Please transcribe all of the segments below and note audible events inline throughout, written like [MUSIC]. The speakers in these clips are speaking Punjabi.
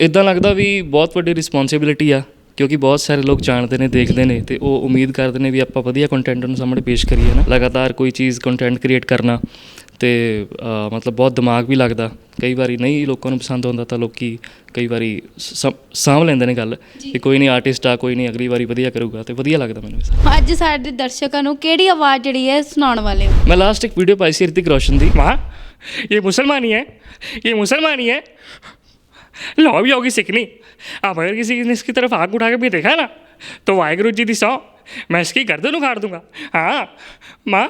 ਇਦਾਂ ਲੱਗਦਾ ਵੀ ਬਹੁਤ ਵੱਡੀ ਰਿਸਪੌਂਸਿਬਿਲਿਟੀ ਆ ਕਿਉਂਕਿ ਬਹੁਤ ਸਾਰੇ ਲੋਕ ਜਾਣਦੇ ਨੇ ਦੇਖਦੇ ਨੇ ਤੇ ਉਹ ਉਮੀਦ ਕਰਦੇ ਨੇ ਵੀ ਆਪਾਂ ਵਧੀਆ ਕੰਟੈਂਟ ਨੂੰ ਸਾਹਮਣੇ ਪੇਸ਼ ਕਰੀਏ ਨਾ। ਲਗਾਤਾਰ ਕੋਈ ਚੀਜ਼ ਕੰਟੈਂਟ ਕ੍ਰੀਏਟ ਕਰਨਾ ਤੇ ਮਤਲਬ ਬਹੁਤ ਦਿਮਾਗ ਵੀ ਲੱਗਦਾ। ਕਈ ਵਾਰੀ ਨਹੀਂ ਲੋਕਾਂ ਨੂੰ ਪਸੰਦ ਆਉਂਦਾ ਤਾਂ ਲੋਕੀ ਕਈ ਵਾਰੀ ਸਾਂਭ ਲੈਂਦੇ ਨੇ ਗੱਲ ਕਿ ਕੋਈ ਨਹੀਂ ਆਰਟਿਸਟ ਆ ਕੋਈ ਨਹੀਂ ਅਗਲੀ ਵਾਰੀ ਵਧੀਆ ਕਰੂਗਾ ਤੇ ਵਧੀਆ ਲੱਗਦਾ ਮੈਨੂੰ ਅੱਜ ਸਾਡੇ ਦਰਸ਼ਕਾਂ ਨੂੰ ਕਿਹੜੀ ਆਵਾਜ਼ ਜਿਹੜੀ ਹੈ ਸੁਣਾਉਣ ਵਾਲੇ ਮੈਂ ਲਾਸਟ ਇੱਕ ਵੀਡੀਓ ਪਾਈ ਸੀ ਰਿਤਿਕ ਰੋਸ਼ਨ ਦੀ। ਵਾਹ ਇਹ ਮੁਸਲਮਾਨੀ ਹੈ ਇਹ ਮੁਸਲਮਾਨੀ ਹੈ। लॉ भी होगी सीखनी अब अगर किसी ने इसकी तरफ आग उठा के भी देखा ना तो वाहिगुरु जी दी सौ मैं इसकी गर्दन उखाड़ दूंगा हाँ माँ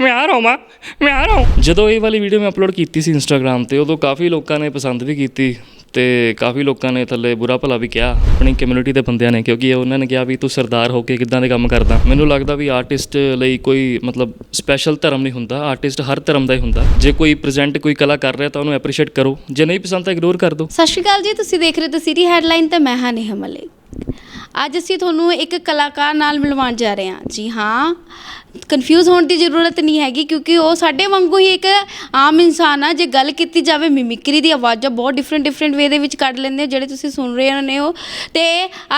मैं आ रहा हूँ माँ मैं आ रहा हूँ ਜਦੋਂ ਇਹ ਵਾਲੀ ਵੀਡੀਓ ਮੈਂ ਅਪਲੋਡ ਕੀਤੀ ਸੀ ਇੰਸਟਾਗ੍ਰam ਤੇ ਉਦੋਂ ਕਾਫੀ ਲੋਕਾਂ ਨੇ ਪਸੰਦ ਵੀ ਕੀਤੀ ਤੇ ਕਾਫੀ ਲੋਕਾਂ ਨੇ ਥੱਲੇ ਬੁਰਾ ਭਲਾ ਵੀ ਕਿਹਾ, ਆਪਣੀ ਕਮਿਊਨਿਟੀ ਦੇ ਬੰਦਿਆਂ ਨੇ, ਕਿਉਂਕਿ ਉਹਨਾਂ ਨੇ ਕਿਹਾ ਵੀ ਤੂੰ ਸਰਦਾਰ ਹੋ ਕੇ ਕਿੱਦਾਂ ਦੇ ਕੰਮ ਕਰਦਾ। ਮੈਨੂੰ ਲੱਗਦਾ ਵੀ ਆਰਟਿਸਟ ਲਈ ਕੋਈ ਮਤਲਬ ਸਪੈਸ਼ਲ ਧਰਮ ਨਹੀਂ ਹੁੰਦਾ ਆਰਟਿਸਟ ਹਰ ਧਰਮ ਦਾ ਹੀ ਹੁੰਦਾ। ਜੇ ਕੋਈ ਪ੍ਰੈਜ਼ੈਂਟ ਕੋਈ ਕਲਾ ਕਰ ਰਿਹਾ ਤਾਂ ਉਹਨੂੰ ਐਪਰੀਸ਼ੀਏਟ ਕਰੋ, ਜੇ ਨਹੀਂ ਪਸੰਦ ਤਾਂ ਇਗਨੋਰ ਕਰ ਦਿਓ। ਸਤਿ ਸ਼੍ਰੀ ਅਕਾਲ ਜੀ, ਤੁਸੀਂ ਦੇਖ ਰਹੇ ਹੋ ਸਿਟੀ ਹੈਡਲਾਈਨ ਤੇ ਮੈਂ ਹਾਂ ਨੇਹਾ ਮਲਿਕ। ਅੱਜ ਅਸੀਂ ਤੁਹਾਨੂੰ ਇੱਕ ਕਲਾਕਾਰ ਨਾਲ ਮਿਲਵਾਉਣ ਜਾ ਰਹੇ ਹਾਂ। ਜੀ ਹਾਂ ਕਨਫਿਊਜ਼ ਹੋਣ ਦੀ ਜ਼ਰੂਰਤ ਨਹੀਂ ਹੈਗੀ ਕਿਉਂਕਿ ਉਹ ਸਾਡੇ ਵਾਂਗੂ ਹੀ ਇੱਕ ਆਮ ਇਨਸਾਨ ਆ। ਜੇ ਗੱਲ ਕੀਤੀ ਜਾਵੇ ਮਿਮਿਕਰੀ ਦੀ ਆਵਾਜ਼ਾਂ ਬਹੁਤ ਡਿਫਰੈਂਟ ਡਿਫਰੈਂਟ ਵੇ ਦੇ ਵਿੱਚ ਕੱਢ ਲੈਂਦੇ ਆ, ਜਿਹੜੇ ਤੁਸੀਂ ਸੁਣ ਰਹੇ ਨੇ ਹੋ ਤੇ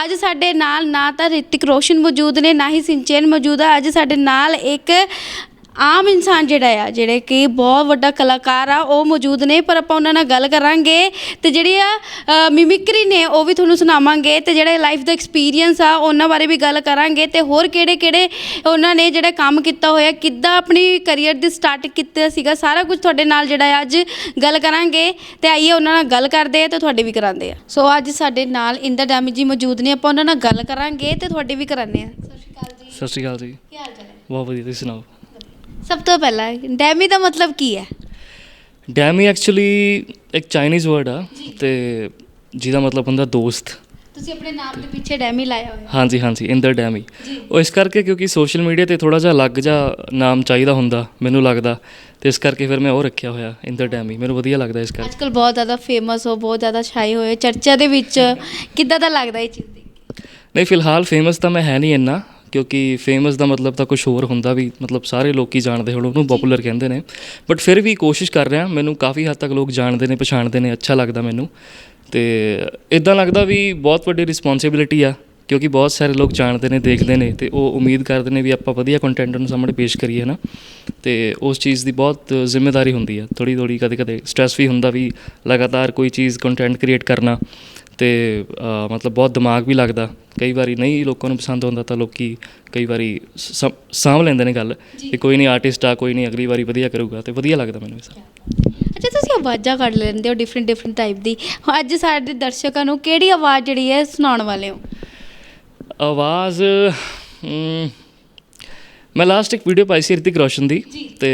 ਅੱਜ ਸਾਡੇ ਨਾਲ ਨਾ ਤਾਂ ਰਿਤਿਕ ਰੋਸ਼ਨ ਮੌਜੂਦ ਨੇ ਨਾ ਹੀ ਸਿੰਚੇਨ ਮੌਜੂਦ ਆ। ਅੱਜ ਸਾਡੇ ਨਾਲ ਇੱਕ ਆਮ ਇਨਸਾਨ ਜਿਹੜਾ ਆ ਜਿਹੜੇ ਕਿ ਬਹੁਤ ਵੱਡਾ ਕਲਾਕਾਰ ਆ ਉਹ ਮੌਜੂਦ ਨੇ ਪਰ ਆਪਾਂ ਉਹਨਾਂ ਨਾਲ ਗੱਲ ਕਰਾਂਗੇ ਤੇ ਜਿਹੜੀ ਆ ਮਿਮਿਕਰੀ ਨੇ ਉਹ ਵੀ ਤੁਹਾਨੂੰ ਸੁਣਾਵਾਂਗੇ ਤੇ ਜਿਹੜੇ ਲਾਈਫ ਦਾ ਐਕਸਪੀਰੀਅੰਸ ਆ ਉਹਨਾਂ ਬਾਰੇ ਵੀ ਗੱਲ ਕਰਾਂਗੇ ਤੇ ਹੋਰ ਕਿਹੜੇ ਕਿਹੜੇ ਉਹਨਾਂ ਨੇ ਜਿਹੜਾ ਕੰਮ ਕੀਤਾ ਹੋਇਆ ਕਿੱਦਾਂ ਆਪਣੀ ਕੈਰੀਅਰ ਦੀ ਸਟਾਰਟ ਕੀਤਾ ਸੀਗਾ ਸਾਰਾ ਕੁਝ ਤੁਹਾਡੇ ਨਾਲ ਜਿਹੜਾ ਆ ਅੱਜ ਗੱਲ ਕਰਾਂਗੇ ਤੇ ਆਈਏ ਉਹਨਾਂ ਨਾਲ ਗੱਲ ਕਰਦੇ ਆ ਤੇ ਤੁਹਾਡੇ ਵੀ ਕਰਾਉਂਦੇ ਆ। ਸੋ ਅੱਜ ਸਾਡੇ ਨਾਲ ਇੰਦਰ ਡੈਮੀ ਜੀ ਮੌਜੂਦ ਨੇ ਆਪਾਂ ਉਹਨਾਂ ਨਾਲ ਗੱਲ ਕਰਾਂਗੇ ਤੇ ਤੁਹਾਡੇ ਵੀ ਕਰਾਉਂਦੇ ਆ। ਸਤਿ ਸ਼੍ਰੀ ਅਕਾਲ ਜੀ। ਸਤਿ ਸ਼੍ਰੀ ਅਕਾਲ ਜੀ। ਕੀ ਹਾਲ ਚਾਲ ਹੈ? ਬਹੁਤ ਵਧੀਆ ਤੁਸੀਂ ਸੁਣਾਓ? ਸਭ ਤੋਂ ਪਹਿਲਾਂ ਡੈਮੀ ਦਾ ਮਤਲਬ ਕੀ ਹੈ? ਡੈਮੀ ਐਕਚੁਅਲੀ ਇੱਕ ਚਾਈਨੀਜ਼ ਵਰਡ ਆ ਤੇ ਜਿਹਦਾ ਮਤਲਬ ਹੁੰਦਾ ਦੋਸਤ। ਤੁਸੀਂ ਆਪਣੇ ਨਾਮ ਦੇ ਪਿੱਛੇ ਡੈਮੀ ਲਾਇਆ ਹੋਇਆ। ਹਾਂਜੀ ਹਾਂਜੀ ਇੰਦਰ ਡੈਮੀ। ਉਹ ਇਸ ਕਰਕੇ ਕਿਉਂਕਿ ਸੋਸ਼ਲ ਮੀਡੀਆ ਤੇ ਥੋੜਾ ਜਿਹਾ ਅਲੱਗ ਜਿਹਾ ਨਾਮ ਚਾਹੀਦਾ ਹੁੰਦਾ ਮੈਨੂੰ ਲੱਗਦਾ। ਤੇ ਇਸ ਕਰਕੇ ਫਿਰ ਮੈਂ ਉਹ ਰੱਖਿਆ ਹੋਇਆ ਇੰਦਰ ਡੈਮੀ ਮੈਨੂੰ ਵਧੀਆ ਲੱਗਦਾ ਇਸ ਕਰਕੇ। ਅੱਜਕੱਲ ਬਹੁਤ ਜ਼ਿਆਦਾ ਫੇਮਸ ਹੋ ਬਹੁਤ ਜ਼ਿਆਦਾ ਛਾਏ ਹੋਏ ਚਰਚਾ ਦੇ ਵਿੱਚ ਕਿੱਦਾਂ ਦਾ ਲੱਗਦਾ ਇਹ ਚੀਜ਼ ਦੇਖ ਕੇ? ਨਹੀਂ ਫਿਲਹਾਲ ਫੇਮਸ ਤਾਂ ਮੈਂ ਹੈ ਨਹੀਂ ਇੰਨਾ ਕਿਉਂਕਿ ਫੇਮਸ ਦਾ ਮਤਲਬ ਤਾਂ ਕੁਝ ਹੋਰ ਹੁੰਦਾ ਵੀ ਮਤਲਬ ਸਾਰੇ ਲੋਕੀ ਜਾਣਦੇ ਹੁਣ, ਉਹਨੂੰ ਪਪੂਲਰ ਕਹਿੰਦੇ ਨੇ। ਬਟ ਫਿਰ ਵੀ ਕੋਸ਼ਿਸ਼ ਕਰ ਰਿਹਾ, ਮੈਨੂੰ ਕਾਫੀ ਹੱਦ ਤੱਕ ਲੋਕ ਜਾਣਦੇ ਨੇ, ਪਛਾਣਦੇ ਨੇ, ਅੱਛਾ ਲੱਗਦਾ ਮੈਨੂੰ। ਤੇ ਇਦਾਂ ਲੱਗਦਾ ਵੀ ਬਹੁਤ ਵੱਡੀ ਰਿਸਪੌਂਸਿਬਿਲਿਟੀ ਆ, ਕਿਉਂਕਿ ਬਹੁਤ ਸਾਰੇ ਲੋਕ ਜਾਣਦੇ ਨੇ, ਦੇਖਦੇ ਨੇ, ਤੇ ਉਹ ਉਮੀਦ ਕਰਦੇ ਨੇ ਵੀ ਆਪਾਂ ਵਧੀਆ ਕੰਟੈਂਟ ਉਹਨਾਂ ਸਾਹਮਣੇ ਪੇਸ਼ ਕਰੀਏ ਨਾ ਤੇ ਉਸ ਚੀਜ਼ ਦੀ ਬਹੁਤ ਜ਼ਿੰਮੇਵਾਰੀ ਹੁੰਦੀ ਆ ਥੋੜੀ ਥੋੜੀ ਕਦੇ ਕਦੇ ਸਟ੍ਰੈਸ ਵੀ ਹੁੰਦਾ ਵੀ ਲਗਾਤਾਰ ਕੋਈ ਚੀਜ਼ ਕੰਟੈਂਟ ਕ੍ਰੀਏਟ ਕਰਨਾ। ਤੇ ਮਤਲਬ ਬਹੁਤ ਦਿਮਾਗ ਵੀ ਲੱਗਦਾ। ਕਈ ਵਾਰੀ ਨਹੀਂ ਲੋਕਾਂ ਨੂੰ ਪਸੰਦ ਆਉਂਦਾ ਤਾਂ ਲੋਕੀ ਕਈ ਵਾਰੀ ਸਾਂਭ ਲੈਂਦੇ ਨੇ ਗੱਲ ਕਿ ਕੋਈ ਨਹੀਂ ਆਰਟਿਸਟ ਆ ਕੋਈ ਨਹੀਂ ਅਗਲੀ ਵਾਰੀ ਵਧੀਆ ਕਰੂਗਾ ਤੇ ਵਧੀਆ ਲੱਗਦਾ ਮੈਨੂੰ ਇਹ ਸਾਰਾ ਅੱਛਾ ਤੁਸੀਂ ਆਵਾਜ਼ਾਂ ਕੱਢ ਲੈਂਦੇ ਹੋ ਡਿਫਰੈਂਟ ਡਿਫਰੈਂਟ ਟਾਈਪ ਦੀ। ਅੱਜ ਸਾਡੇ ਦਰਸ਼ਕਾਂ ਨੂੰ ਕਿਹੜੀ ਆਵਾਜ਼ ਜਿਹੜੀ ਹੈ ਸੁਣਾਉਣ ਵਾਲੇ ਹੋ? ਆਵਾਜ਼ ਮੈਂ ਲਾਸਟ ਇੱਕ ਵੀਡੀਓ ਪਾਈ ਸੀ ਰਿਤਿਕ ਰੋਸ਼ਨ ਦੀ ਤੇ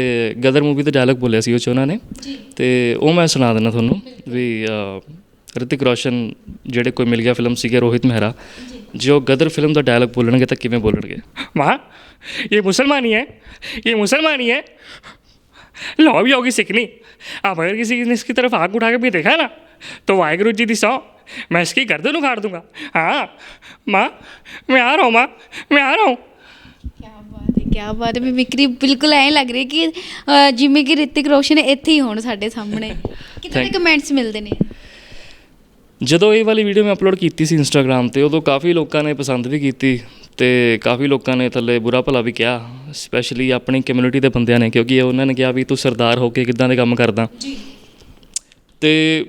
ਗਦਰ ਮੂਵੀ ਦਾ ਡਾਇਲੌਗ ਬੋਲਿਆ ਸੀ ਉਹ 'ਚ ਉਹਨਾਂ ਨੇ। ਤੇ ਉਹ ਮੈਂ ਸੁਣਾ ਦਿੰਦਾ ਤੁਹਾਨੂੰ ਵੀ ਰਿਤਿਕ ਰੋਸ਼ਨ ਜਿਹੜੇ ਕੋਈ ਮਿਲ ਗਿਆ ਫਿਲਮ ਸੀਗੇ ਰੋਹਿਤ ਮਹਿਰਾ ਜੋ ਗਦਰ ਫਿਲਮ ਦਾ ਡਾਇਲੌਗ ਬੋਲਣਗੇ ਤਾਂ ਕਿਵੇਂ ਬੋਲਣਗੇ ਮਾँ ये मुसलमानी है ये मुसलमानी है लॉ भी होगी सीखनी अब अगर किसी ने इसकी तरफ आग उठा के भी देखा ना तो वाहिगुरु जी दी सौ मैं इसकी गर्दन उखाड़ दूंगा हाँ माँ मैं आ रहा हूँ माँ मैं आ रहा हूँ ਕੀ ਬਾਤ ਹੈ ਕੀ ਬਾਤ ਹੈ ਮਿਮਿਕਰੀ ਬਿਲਕੁਲ ਐਂ ਲੱਗ ਰਹੀ ਹੈ ਕਿ ਅ, ਜਿਵੇਂ ਕਿ ਰਿਤਿਕ ਰੋਸ਼ਨ ਇੱਥੇ ਹੀ ਹੋਣ ਸਾਡੇ ਸਾਹਮਣੇ ਕਿਤੇ Thank- ਕਮੈਂਟਸ ਮਿਲਦੇ ਨੇ ਜਦੋਂ ਇਹ ਵਾਲੀ ਵੀਡੀਓ ਮੈਂ ਅਪਲੋਡ ਕੀਤੀ ਸੀ ਇੰਸਟਾਗ੍ਰam ਤੇ ਉਦੋਂ ਕਾਫੀ ਲੋਕਾਂ ਨੇ ਪਸੰਦ ਵੀ ਕੀਤੀ ਤੇ ਕਾਫੀ ਲੋਕਾਂ ਨੇ ਥੱਲੇ ਬੁਰਾ ਭਲਾ ਵੀ ਕਿਹਾ ਸਪੈਸ਼ਲੀ ਆਪਣੀ ਕਮਿਊਨਿਟੀ ਦੇ ਬੰਦਿਆਂ ਨੇ ਕਿਉਂਕਿ ਉਹਨਾਂ ਨੇ ਕਿਹਾ ਵੀ ਤੂੰ ਸਰਦਾਰ ਹੋ ਕੇ ਕਿੱਦਾਂ ਦੇ ਕੰਮ ਕਰਦਾ। ਜੀ। ਤੇ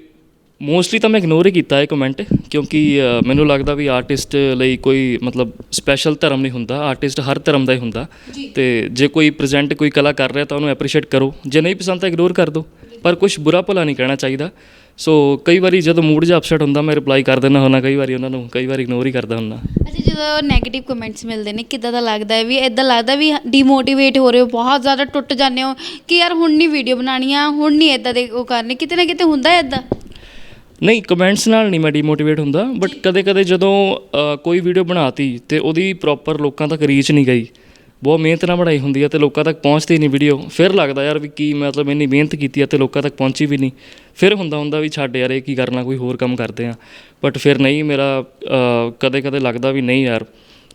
ਮੋਸਟਲੀ ਤਾਂ ਮੈਂ ਇਗਨੋਰ ਹੀ ਕੀਤਾ ਇਹ ਕਮੈਂਟ ਕਿਉਂਕਿ ਮੈਨੂੰ ਲੱਗਦਾ ਵੀ ਆਰਟਿਸਟ ਲਈ ਕੋਈ ਮਤਲਬ ਸਪੈਸ਼ਲ ਧਰਮ ਨਹੀਂ ਹੁੰਦਾ ਆਰਟਿਸਟ ਹਰ ਧਰਮ ਦਾ ਹੀ ਹੁੰਦਾ। ਤੇ ਜੇ ਕੋਈ ਪ੍ਰੈਜ਼ੈਂਟ ਕੋਈ ਕਲਾ ਕਰ ਰਿਹਾ ਤਾਂ ਉਹਨੂੰ ਐਪਰੀਸ਼ੀਏਟ ਕਰੋ ਜੇ ਨਹੀਂ ਪਸੰਦ ਤਾਂ ਇਗਨੋਰ ਕਰ ਦਿਓ ਪਰ ਕੁਝ ਬੁਰਾ ਭਲਾ ਨਹੀਂ ਕਹਿਣਾ ਚਾਹੀਦਾ। ਸੋ ਕਈ ਵਾਰੀ ਜਦੋਂ ਮੂਡ ਜਿਹਾ ਅਪਸੈਟ ਹੁੰਦਾ ਮੈਂ ਰਿਪਲਾਈ ਕਰ ਦਿੰਦਾ ਹੁੰਦਾ ਕਈ ਵਾਰੀ ਉਹਨਾਂ ਨੂੰ ਕਈ ਵਾਰੀ ਇਗਨੋਰ ਹੀ ਕਰਦਾ ਹੁੰਦਾ ਅੱਛਾ ਜਦੋਂ 네ਗੇਟਿਵ ਕਮੈਂਟਸ ਮਿਲਦੇ ਨੇ ਕਿੱਦਾਂ ਦਾ ਲੱਗਦਾ ਹੈ? ਵੀ ਇਦਾਂ ਲੱਗਦਾ ਵੀ ਡੀਮੋਟੀਵੇਟ ਹੋ ਰਹੇ ਹੋ ਬਹੁਤ ਜ਼ਿਆਦਾ ਟੁੱਟ ਜਾਂਦੇ ਹੋ ਕਿ ਯਾਰ ਹੁਣ ਨਹੀਂ ਵੀਡੀਓ ਬਣਾਉਣੀ ਆ ਹੁਣ ਨਹੀਂ ਇਦਾਂ ਦੇ ਉਹ ਕਰਨੇ ਕਿਤੇ ਨਾ ਕਿਤੇ ਹੁੰਦਾ ਹੈ ਇਦਾਂ ਨਹੀਂ ਕਮੈਂਟਸ ਨਾਲ ਨਹੀਂ ਮੈਂ ਡੀਮੋਟੀਵੇਟ ਹੁੰਦਾ ਬਟ ਕਦੇ-ਕਦੇ ਜਦੋਂ ਕੋਈ ਵੀਡੀਓ ਬਣਾਤੀ ਤੇ ਉਹਦੀ ਪ੍ਰੋਪਰ ਲੋਕਾਂ ਤੱਕ ਰੀਚ ਨਹੀਂ ਗਈ ਬਹੁਤ ਮਿਹਨਤ ਨਾਲ ਬਣਾਈ ਹੁੰਦੀ ਹੈ ਤੇ ਲੋਕਾਂ ਤੱਕ ਪਹੁੰਚਦੀ ਨਹੀਂ ਵੀਡੀਓ ਫਿਰ ਲੱਗਦਾ ਯਾਰ ਵੀ ਕੀ ਮਤਲਬ ਇੰਨੀ ਮਿਹਨਤ ਕੀਤੀ ਹੈ ਤੇ ਲੋਕਾਂ ਤੱਕ ਪਹੁੰਚੀ ਵੀ ਨਹੀਂ। ਫਿਰ ਹੁੰਦਾ ਹੁੰਦਾ ਵੀ ਛੱਡ ਯਾਰ, ਇਹ ਕੀ ਕਰਨਾ, ਕੋਈ ਹੋਰ ਕੰਮ ਕਰਦੇ ਆ। ਬਟ ਫਿਰ ਨਹੀਂ, ਮੇਰਾ ਕਦੇ-ਕਦੇ ਲੱਗਦਾ ਵੀ ਨਹੀਂ ਯਾਰ।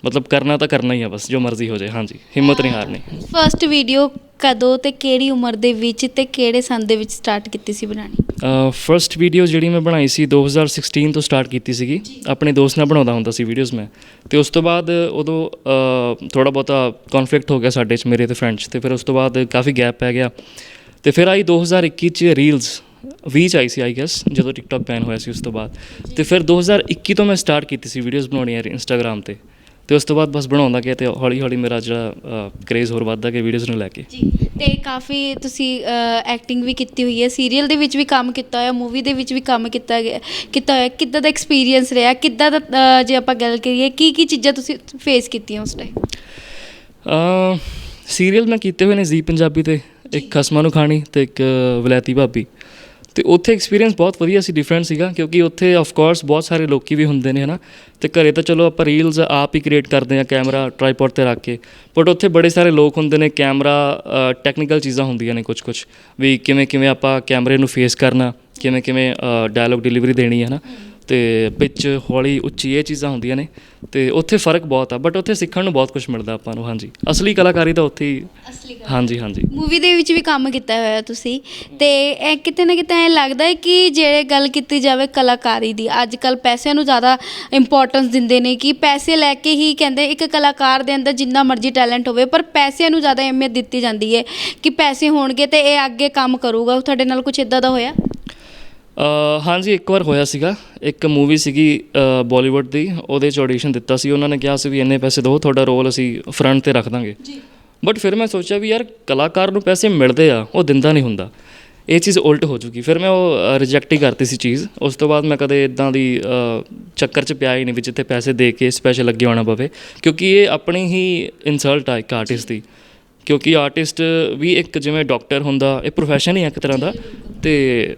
ਮਤਲਬ ਕਰਨਾ ਤਾਂ ਕਰਨਾ ਹੀ ਆ ਬਸ, ਜੋ ਮਰਜ਼ੀ ਹੋ ਜਾਏ। ਹਾਂਜੀ, ਹਿੰਮਤ ਨਹੀਂ ਹਾਰਨੀ। ਫਰਸਟ ਵੀਡੀਓ ਕਦੋਂ ਤੇ ਕਿਹੜੀ ਉਮਰ ਦੇ ਵਿੱਚ ਤੇ ਕਿਹੜੇ ਸੰਨ ਦੇ ਵਿੱਚ ਸਟਾਰਟ ਕੀਤੀ ਸੀ ਬਣਾਉਣੀ? ਫਰਸਟ ਵੀਡੀਓ ਜਿਹੜੀ ਮੈਂ ਬਣਾਈ ਸੀ 2016 ਤੋਂ ਸਟਾਰਟ ਕੀਤੀ ਸੀਗੀ। ਆਪਣੇ ਦੋਸਤ ਨਾਲ ਬਣਾਉਂਦਾ ਹੁੰਦਾ ਸੀ ਵੀਡੀਓਜ਼ ਮੈਂ। ਤੇ ਉਸ ਤੋਂ ਬਾਅਦ ਉਦੋਂ ਥੋੜਾ ਬਹੁਤਾ ਕਨਫਲਿਕਟ ਹੋ ਗਿਆ ਸਾਡੇ ਚ ਮੇਰੇ ਤੇ ਫਰੈਂਡਸ ਤੇ ਫਿਰ ਉਸ ਤੋਂ ਬਾਅਦ ਕਾਫੀ ਗੈਪ ਪੈ ਗਿਆ। ਤੇ ਫਿਰ ਆਈ 2021 ਚ ਰੀਲਸ 20 ਚ ਆਈ ਸੀ ਆਈ ਗੈਸ ਜਦੋਂ ਟਿਕਟੌਕ ਬੈਨ ਹੋਇਆ ਸੀ ਉਸ ਤੋਂ ਬਾਅਦ। ਤੇ ਫਿਰ 2021 ਤੋਂ ਮੈਂ ਸਟਾਰਟ ਕੀਤੀ ਸੀ ਵੀਡੀਓਜ਼ ਬਣਾਉਣੀਆਂ ਇੰਸਟਾਗ੍ਰam ਤੇ। ਤੇ ਉਸ ਤੋਂ ਬਾਅਦ ਬਸ ਬਣਾਉਂਦਾ ਗਿਆ ਤੇ ਹੌਲੀ ਹੌਲੀ ਮੇਰਾ ਜਿਹੜਾ ਕ੍ਰੇਜ਼ ਹੋਰ ਵੱਧਦਾ ਗਿਆ ਵੀਡੀਓਜ਼ ਨੂੰ ਲੈ ਕੇ। ਜੀ ਤੇ ਕਾਫੀ ਤੁਸੀਂ ਐਕਟਿੰਗ ਵੀ ਕੀਤੀ ਹੋਈ ਹੈ ਸੀਰੀਅਲ ਦੇ ਵਿੱਚ ਵੀ ਕੰਮ ਕੀਤਾ ਹੋਇਆ ਮੂਵੀ ਦੇ ਵਿੱਚ ਵੀ ਕੰਮ ਕੀਤਾ ਗਿਆ ਕੀਤਾ ਹੋਇਆ ਕਿੱਦਾਂ ਦਾ ਐਕਸਪੀਰੀਅੰਸ ਰਿਹਾ ਕਿੱਦਾਂ ਦਾ ਅ, ਜੇ ਆਪਾਂ ਗੱਲ ਕਰੀਏ ਕੀ ਕੀ ਚੀਜ਼ਾਂ ਤੁਸੀਂ ਫੇਸ ਕੀਤੀਆਂ ਉਸ ਟਾਈਮ ਸੀਰੀਅਲ ਮੈਂ ਕੀਤੇ ਹੋਏ ਨੇ ਜ਼ੀ ਪੰਜਾਬੀ ਤੇ ਇੱਕ ਖਸਮਾਂ ਨੂੰ ਖਾਣੀ ਤੇ ਇੱਕ ਵਲੈਤੀ ਭਾਬੀ। ਤੇ ਉੱਥੇ ਐਕਸਪੀਰੀਅੰਸ ਬਹੁਤ ਵਧੀਆ ਸੀ ਡਿਫਰੈਂਟ ਸੀਗਾ, ਕਿਉਂਕਿ ਉੱਥੇ ਆਫ ਕੋਰਸ ਬਹੁਤ ਸਾਰੇ ਲੋਕੀ ਵੀ ਹੁੰਦੇ ਨੇ, ਹਨਾ? ਤੇ ਘਰੇ ਤਾਂ ਚਲੋ ਆਪਾਂ ਰੀਲਸ ਆਪ ਹੀ ਕ੍ਰੀਏਟ ਕਰਦੇ ਆ ਕੈਮਰਾ ਟ੍ਰਾਈਪੋਡ ਤੇ ਰੱਖ ਕੇ। ਬਟ ਉੱਥੇ ਬੜੇ ਸਾਰੇ ਲੋਕ ਹੁੰਦੇ ਨੇ ਕੈਮਰਾ ਟੈਕਨੀਕਲ ਚੀਜ਼ਾਂ ਹੁੰਦੀਆਂ ਨੇ ਕੁਝ ਕੁਝ ਵੀ ਕਿਵੇਂ ਕਿਵੇਂ ਆਪਾਂ ਕੈਮਰੇ ਨੂੰ ਫੇਸ ਕਰਨਾ ਕਿਵੇਂ ਕਿਵੇਂ ਡਾਇਲੌਗ ਡਿਲੀਵਰੀ ਦੇਣੀ ਹੈ ਨਾ ਤੇ ਪਿਚ ਹੌਲੀ ਉੱਚੀ ਇਹ ਚੀਜ਼ਾਂ ਹੁੰਦੀਆਂ ਨੇ ਤੇ ਉੱਥੇ ਫ਼ਰਕ ਬਹੁਤ ਆ ਬਟ ਉੱਥੇ ਸਿੱਖਣ ਨੂੰ ਬਹੁਤ ਕੁਝ ਮਿਲਦਾ ਆਪਾਂ ਨੂੰ ਹਾਂਜੀ। ਅਸਲੀ ਕਲਾਕਾਰੀ ਤਾਂ ਉੱਥੇ ਹੀ ਅਸਲੀ ਹਾਂਜੀ ਹਾਂਜੀ। ਮੂਵੀ ਦੇ ਵਿੱਚ ਵੀ ਕੰਮ ਕੀਤਾ ਹੋਇਆ ਤੁਸੀਂ ਤੇ ਇਹ ਕਿਤੇ ਨਾ ਕਿਤੇ ਐ ਲੱਗਦਾ ਹੈ ਕਿ ਜਿਹੜੇ ਗੱਲ ਕੀਤੀ ਜਾਵੇ ਕਲਾਕਾਰੀ ਦੀ ਅੱਜ ਕੱਲ ਪੈਸਿਆਂ ਨੂੰ ਜ਼ਿਆਦਾ ਇੰਪੋਰਟੈਂਸ ਦਿੰਦੇ ਨੇ ਕਿ ਪੈਸੇ ਲੈ ਕੇ ਹੀ ਕਹਿੰਦੇ ਇੱਕ ਕਲਾਕਾਰ ਦੇ ਅੰਦਰ ਜਿੰਨਾ ਮਰਜ਼ੀ ਟੈਲੈਂਟ ਹੋਵੇ ਪਰ ਪੈਸਿਆਂ ਨੂੰ ਜ਼ਿਆਦਾ ਅਹਿਮੀਅਤ ਦਿੱਤੀ ਜਾਂਦੀ ਹੈ ਕਿ ਪੈਸੇ ਹੋਣਗੇ ਤੇ ਇਹ ਅੱਗੇ ਕੰਮ ਕਰੂਗਾ। ਤੁਹਾਡੇ ਨਾਲ ਕੁਝ ਇਦਾਂ ਦਾ ਹੋਇਆ? ਅ, ਹਾਂਜੀ ਇੱਕ ਵਾਰ ਹੋਇਆ ਸੀਗਾ। ਇੱਕ ਮੂਵੀ ਸੀਗੀ ਬਾਲੀਵੁੱਡ ਦੀ। ਉਹਦੇ ਚ ਆਡੀਸ਼ਨ ਦਿੱਤਾ ਸੀ। ਉਹਨਾਂ ਨੇ ਕਿਹਾ ਸੀ ਵੀ ਇੰਨੇ ਪੈਸੇ ਦਿਓ ਤੁਹਾਡਾ ਰੋਲ ਅਸੀਂ ਫਰੰਟ ਤੇ ਰੱਖ ਦਾਂਗੇ। ਜੀ। ਬਟ ਫਿਰ ਮੈਂ ਸੋਚਿਆ ਵੀ ਯਾਰ ਕਲਾਕਾਰ ਨੂੰ ਪੈਸੇ ਮਿਲਦੇ ਆ ਉਹ ਦਿੰਦਾ ਨਹੀਂ ਹੁੰਦਾ। ਇਹ ਚੀਜ਼ ਉਲਟ ਹੋ ਚੁੱਕੀ। ਫਿਰ ਮੈਂ ਉਹ ਰਿਜੈਕਟ ਹੀ ਕਰਤੀ ਸੀ ਚੀਜ਼। ਉਸ ਤੋਂ ਬਾਅਦ ਮੈਂ ਕਦੇ ਇਦਾਂ ਦੀ ਚੱਕਰ 'ਚ ਪਿਆ ਹੀ ਨਹੀਂ ਵੀ ਜਿੱਥੇ ਪੈਸੇ ਦੇ ਕੇ ਸਪੈਸ਼ਲ ਅੱਗੇ ਆਉਣਾ ਪਵੇ। ਕਿਉਂਕਿ ਇਹ ਆਪਣੀ ਹੀ ਇਨਸਲਟ ਆ ਇੱਕ ਆਰਟਿਸਟ ਦੀ। ਕਿਉਂਕਿ ਆਰਟਿਸਟ ਵੀ ਇੱਕ ਜਿਵੇਂ ਡਾਕਟਰ ਹੁੰਦਾ ਇਹ ਪ੍ਰੋਫੈਸ਼ਨ ਹੀ ਆ ਇੱਕ ਤਰ੍ਹਾਂ ਦਾ। ਤੇ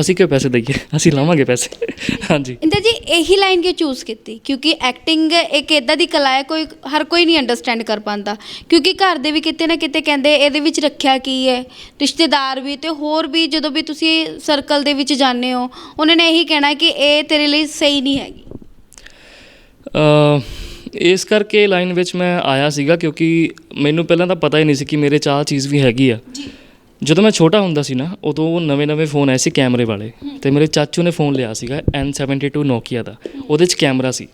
ਅਸੀਂ ਕਿਉਂ ਪੈਸੇ ਦਈਏ? ਅਸੀਂ ਲਾਵਾਂਗੇ ਪੈਸੇ। ਹਾਂਜੀ। ਇੰਦਰ ਜੀ ਇਹੀ ਲਾਈਨ ਕਿਉਂ ਚੂਜ਼ ਕੀਤੀ? ਕਿਉਂਕਿ ਐਕਟਿੰਗ ਇੱਕ ਇਦਾਂ ਦੀ ਕਲਾ ਹੈ ਕੋਈ ਹਰ ਕੋਈ ਨਹੀਂ ਅੰਡਰਸਟੈਂਡ ਕਰ ਪਾਉਂਦਾ। ਕਿਉਂਕਿ ਘਰ ਦੇ ਵੀ ਕਿਤੇ ਨਾ ਕਿਤੇ ਕਹਿੰਦੇ ਇਹਦੇ ਵਿੱਚ ਰੱਖਿਆ ਕੀ ਹੈ? ਰਿਸ਼ਤੇਦਾਰ ਵੀ ਤੇ ਹੋਰ ਵੀ ਜਦੋਂ ਵੀ ਤੁਸੀਂ ਸਰਕਲ ਦੇ ਵਿੱਚ ਜਾਂਦੇ ਹੋ ਉਹਨਾਂ ਨੇ ਇਹੀ ਕਹਿਣਾ ਕਿ ਇਹ ਤੇਰੇ ਲਈ ਸਹੀ ਨਹੀਂ ਹੈਗੀ। ਅ, ਇਸ ਕਰਕੇ ਲਾਈਨ ਵਿੱਚ ਮੈਂ ਆਇਆ ਸੀਗਾ ਕਿਉਂਕਿ ਮੈਨੂੰ ਪਹਿਲਾਂ ਤਾਂ ਪਤਾ ਹੀ ਨਹੀਂ ਸੀ ਕਿ ਮੇਰੇ 'ਚ ਆਹ ਚੀਜ਼ ਵੀ ਹੈਗੀ ਆ। ਜੀ। ਜਦੋਂ ਮੈਂ ਛੋਟਾ ਹੁੰਦਾ ਸੀ ਨਾ, ਉਦੋਂ ਉਹ ਨਵੇਂ-ਨਵੇਂ ਫੋਨ ਆਏ ਸੀ ਕੈਮਰੇ ਵਾਲੇ ਤੇ ਮੇਰੇ ਚਾਚੂ ਨੇ ਫੋਨ ਲਿਆ ਸੀਗਾ N72 ਨੋਕੀਆ ਦਾ, ਉਹਦੇ 'ਚ ਕੈਮਰਾ ਸੀ।